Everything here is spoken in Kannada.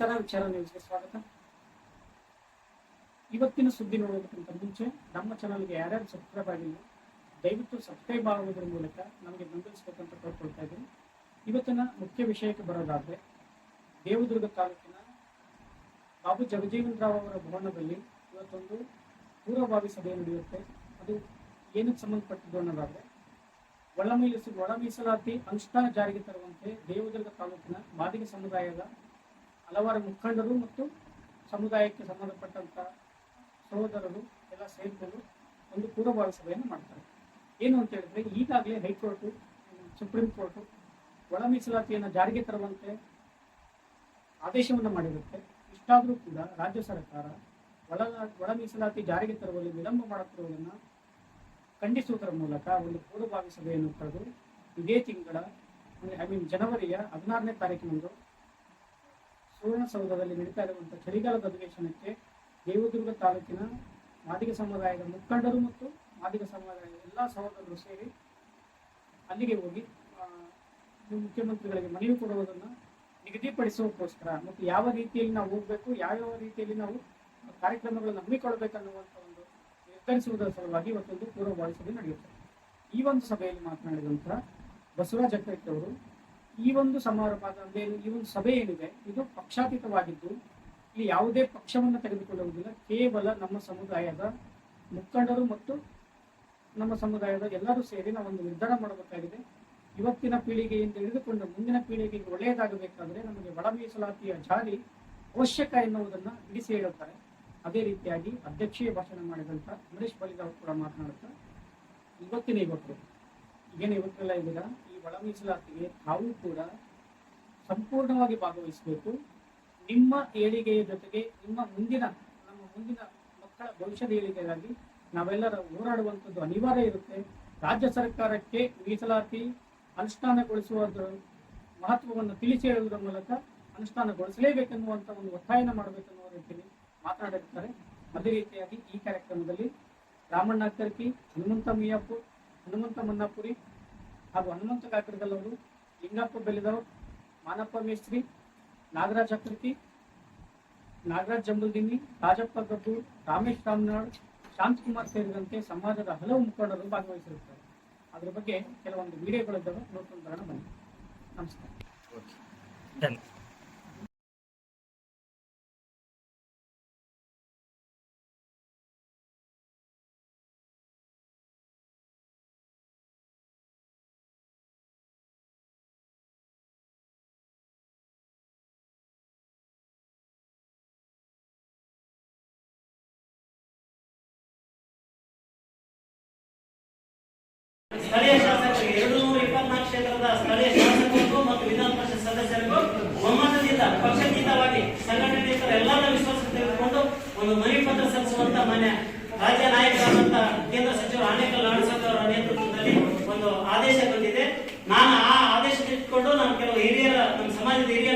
ನಮಸ್ಕಾರ ವಿಚಾರ ನ್ಯೂಸ್ಗೆ ಸ್ವಾಗತ. ಇವತ್ತಿನ ಸುದ್ದಿ ನೋಡೋದಕ್ಕಿಂತ ಮುಂಚೆ ನಮ್ಮ ಚಾನಲ್ಗೆ ಯಾರ್ಯಾರು ಸಬ್ಸ್ಕ್ರೈಬ್ ಆಗಿಲ್ಲ, ದಯವಿಟ್ಟು ಸಬ್ಸ್ಕ್ರೈಬ್ ಆಗೋದ್ರ ಮೂಲಕ ನಮಗೆ ಬೆಂಬಲಿಸಬೇಕಂತ ಕೇಳ್ಕೊಳ್ತಾ ಇದ್ದೀನಿ. ಇವತ್ತಿನ ಮುಖ್ಯ ವಿಷಯಕ್ಕೆ ಬರೋದಾದ್ರೆ, ದೇವದುರ್ಗ ತಾಲೂಕಿನ ಬಾಬು ಜಗಜೀವನ್ ರಾವ್ ಅವರ ಭವನದಲ್ಲಿ ಇವತ್ತೊಂದು ಪೂರ್ವಭಾವಿ ಸಭೆ ನಡೆಯುತ್ತೆ. ಅದು ಏನಕ್ಕೆ ಸಂಬಂಧಪಟ್ಟಿದ್ದು ಅನ್ನೋದಾದ್ರೆ ಒಳ ಮೀಸಲು ಒಳ ಮೀಸಲಾತಿ ಅನುಷ್ಠಾನ ಜಾರಿಗೆ ತರುವಂತೆ ದೇವದುರ್ಗ ತಾಲೂಕಿನ ಮಾದಿಗ ಸಮುದಾಯದ ಹಲವಾರು ಮುಖಂಡರು ಮತ್ತು ಸಮುದಾಯಕ್ಕೆ ಸಂಬಂಧಪಟ್ಟಂಥ ಸಹೋದರರು ಎಲ್ಲ ಸೇರಿಕೊಂಡು ಒಂದು ಪೂರ್ವಭಾವಿ ಸಭೆಯನ್ನು ಮಾಡ್ತಾರೆ. ಏನು ಅಂತ ಹೇಳಿದ್ರೆ ಈಗಾಗಲೇ ಹೈಕೋರ್ಟು, ಸುಪ್ರೀಂ ಕೋರ್ಟು ಒಳ ಮೀಸಲಾತಿಯನ್ನು ಜಾರಿಗೆ ತರುವಂತೆ ಆದೇಶವನ್ನು ಮಾಡಿರುತ್ತೆ. ಇಷ್ಟಾದರೂ ಕೂಡ ರಾಜ್ಯ ಸರ್ಕಾರ ಒಳ ಒಳ ಮೀಸಲಾತಿ ಜಾರಿಗೆ ತರುವಲ್ಲಿ ವಿಳಂಬ ಮಾಡುತ್ತಿರುವುದನ್ನು ಖಂಡಿಸುವುದರ ಮೂಲಕ ಒಂದು ಪೂರ್ವಭಾವಿ ಸಭೆಯನ್ನು ಕರೆದು ಇದೇ ತಿಂಗಳ ಐ ಮೀನ್ ಜನವರಿಯ ಹದಿನಾರನೇ ತಾರೀಕಿನಂದು ಸುವರ್ಣಸೌಧದಲ್ಲಿ ನಡೀತಾ ಇರುವಂತಹ ಚಳಿಗಾಲದ ಅಧಿವೇಶನಕ್ಕೆ ದೇವದುರ್ಗ ತಾಲೂಕಿನ ಮಾದಿಗ ಸಮುದಾಯದ ಮುಖಂಡರು ಮತ್ತು ಮಾದಿಗ ಸಮುದಾಯದ ಎಲ್ಲ ಸಹೋದರರು ಸೇರಿ ಅಲ್ಲಿಗೆ ಹೋಗಿ ಮುಖ್ಯಮಂತ್ರಿಗಳಿಗೆ ಮನವಿ ಕೊಡುವುದನ್ನು ನಿಗದಿಪಡಿಸುವಕ್ಕೋಸ್ಕರ ಮತ್ತು ಯಾವ ರೀತಿಯಲ್ಲಿ ನಾವು ಹೋಗ್ಬೇಕು, ಯಾವ್ಯಾವ ರೀತಿಯಲ್ಲಿ ನಾವು ಕಾರ್ಯಕ್ರಮಗಳನ್ನು ಹಮ್ಮಿಕೊಳ್ಬೇಕನ್ನುವಂಥ ಒಂದು ನಿರ್ಧರಿಸುವುದರ ಸಲುವಾಗಿ ಇವತ್ತೊಂದು ಪೂರ್ವಭಾವಿ ಸಭೆ ನಡೆಯುತ್ತೆ. ಈ ಒಂದು ಸಭೆಯಲ್ಲಿ ಮಾತನಾಡಿದಂತಹ ಬಸವರಾಜ ಅಕ್ಕರೆಡ್ಡಿ ಅವರು ಈ ಒಂದು ಸಮಾರಂಭದ ಅಂದ್ರೆ ಈ ಒಂದು ಸಭೆ ಏನಿದೆ, ಇದು ಪಕ್ಷಾತೀತವಾಗಿದ್ದು, ಇಲ್ಲಿ ಯಾವುದೇ ಪಕ್ಷವನ್ನು ತೆಗೆದುಕೊಳ್ಳುವುದಿಲ್ಲ. ಕೇವಲ ನಮ್ಮ ಸಮುದಾಯದ ಮುಖಂಡರು ಮತ್ತು ನಮ್ಮ ಸಮುದಾಯದ ಎಲ್ಲರೂ ಸೇರಿ ನಾವು ಒಂದು ನಿರ್ಧಾರ ಮಾಡಬೇಕಾಗಿದೆ. ಇವತ್ತಿನ ಪೀಳಿಗೆಯಿಂದ ಹಿಡಿದುಕೊಂಡು ಮುಂದಿನ ಪೀಳಿಗೆಗೆ ಒಳ್ಳೆಯದಾಗಬೇಕಾದ್ರೆ ನಮಗೆ ಒಳ ಮೀಸಲಾತಿಯ ಜಾರಿ ಅವಶ್ಯಕ ಎನ್ನುವುದನ್ನು ಬಿಡಿಸಿ ಹೇಳುತ್ತಾರೆ. ಅದೇ ರೀತಿಯಾಗಿ ಅಧ್ಯಕ್ಷೀಯ ಭಾಷಣ ಮಾಡಿದಂತ ಅಮರೀಶ್ ಅವರು ಕೂಡ ಮಾತನಾಡುತ್ತಾ ಇವತ್ತಿನ ಯುವಕರು ಏನು ಇವತ್ತೆಲ್ಲ ಇದ್ದೀರಾ ಒಳ ಮೀಸಲಾತಿಗೆ ಕೂಡ ಸಂಪೂರ್ಣವಾಗಿ ಭಾಗವಹಿಸಬೇಕು. ನಿಮ್ಮ ಏಳಿಗೆಯ ಜೊತೆಗೆ ನಿಮ್ಮ ಮುಂದಿನ, ನಮ್ಮ ಮುಂದಿನ ಮಕ್ಕಳ ಭವಿಷ್ಯದ ಏಳಿಗೆಗಾಗಿ ನಾವೆಲ್ಲರ ಹೋರಾಡುವಂಥದ್ದು ಅನಿವಾರ್ಯ ಇರುತ್ತೆ. ರಾಜ್ಯ ಸರ್ಕಾರಕ್ಕೆ ಮೀಸಲಾತಿ ಅನುಷ್ಠಾನಗೊಳಿಸುವುದರ ಮಹತ್ವವನ್ನು ತಿಳಿಸಿ ಹೇಳುವುದರ ಮೂಲಕ ಅನುಷ್ಠಾನಗೊಳಿಸಲೇಬೇಕೆನ್ನುವಂಥ ಒಂದು ಒತ್ತಾಯನ ಮಾಡಬೇಕೆನ್ನುವ ರೀತಿಯಲ್ಲಿ ಮಾತನಾಡಿರ್ತಾರೆ. ಅದೇ ರೀತಿಯಾಗಿ ಈ ಕಾರ್ಯಕ್ರಮದಲ್ಲಿ ರಾಮಣ್ಣ ಕರ್ಕಿ ಹನುಮಂತ ಮಿಯಾಪುರ್, ಹನುಮಂತ ಮನ್ನಾಪುರಿ ಹಾಗೂ ಹನುಮಂತ ಕಾಕಡದಲ್ಲಿ ಅವರು ಲಿಂಗಪ್ಪ ಬೆಲಿದವರು ಮಾನಪ್ಪ ಮೇಸ್ತ್ರಿ, ನಾಗರಾಜ್ ಅಕೃತಿ ನಾಗರಾಜ್ ಜಂಬುದಿನಿ ರಾಜಪ್ಪ ಗಬ್ಬು ರಾಮೇಶ್ ರಾಮನಾಳ್ ಶಾಂತಕುಮಾರ್ ಸೇರಿದಂತೆ ಸಮಾಜದ ಹಲವು ಮುಖಂಡರು ಭಾಗವಹಿಸಿರುತ್ತಾರೆ. ಅದರ ಬಗ್ಗೆ ಕೆಲವೊಂದು ವಿಡಿಯೋಗಳಿದ್ದಾವೆ ನೋಡ್ಕೊಂಡು ಬರೋಣ ಬನ್ನಿ. ನಮಸ್ಕಾರ. ಸ್ಥಳೀಯ ಶಾಸಕರಿಗೆ ಎರಡು ನೂರ ಇಪ್ಪತ್ನಾಲ್ಕು ಕ್ಷೇತ್ರದ ಸ್ಥಳೀಯ ಶಾಸಕರಿಗೂ ಮತ್ತು ವಿಧಾನ ಪರಿಷತ್ ಸದಸ್ಯರಿಗೂ ಒಮ್ಮತದಿಂದ ಪಕ್ಷಾತೀತವಾಗಿ ಸಂಘಟನೆಯಿತರ ಎಲ್ಲರ ವಿಶ್ವಾಸ ತೆಗೆದುಕೊಂಡು ಒಂದು ಮನವಿ ಪತ್ರ ಸಲ್ಲಿಸುವಂತ ಮಾನ್ಯ ರಾಜ್ಯ ನಾಯಕರಾದಂತ ಕೇಂದ್ರ ಸಚಿವರು ಆನೇಕಲ್ ನಾಡಸಂದ್ರ ಅವರ ನೇತೃತ್ವದಲ್ಲಿ ಒಂದು ಆದೇಶ ಬಂದಿದೆ. ನಾನು ಆ ಆದೇಶ ಇಟ್ಕೊಂಡು ನಾನು ಕೆಲವು ಹಿರಿಯರ, ನಮ್ಮ ಸಮಾಜದ ಹಿರಿಯ